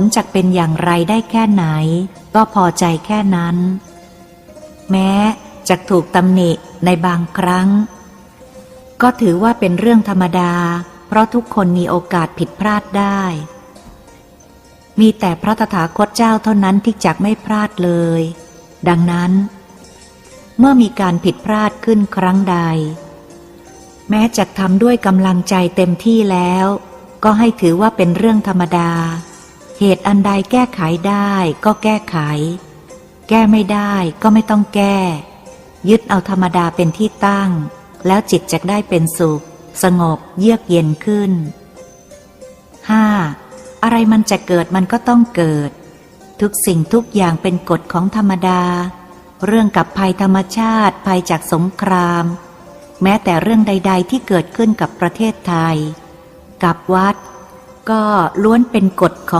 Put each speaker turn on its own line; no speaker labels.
ลจะเป็นอย่างไรได้แค่ไหน ก็พอใจแค่นั้น แม้จะถูกตำหนิในบางครั้ง ก็ถือว่าเป็นเรื่องธรรมดา เพราะทุกคนมีโอกาสผิดพลาดได้ มีแต่พระตถาคตเจ้าเท่านั้นที่จักไม่พลาดเลย ดังนั้น เมื่อมีการผิดพลาดขึ้นครั้งใด แม้จะทำด้วยกำลังใจเต็มที่แล้ว ก็ให้ถือว่าเป็นเรื่องธรรมดา เหตุอันใดแก้ไขได้ก็แก้ไข แก้ไม่ได้ก็ไม่ต้องแก้ ยึดเอาธรรมดาเป็นที่ตั้ง แล้วจิตจะได้เป็นสุข สงบเยือกเย็นขึ้น 5. อะไรมันจะเกิดมันก็ต้องเกิด ทุกสิ่งทุกอย่างเป็นกฎของธรรมดา เรื่องกับภัยธรรมชาติภัยจากสงคราม แม้แต่เรื่องใด ๆ ที่เกิดขึ้นกับประเทศไทย กับวัด ก็ล้วนเป็นกฎของ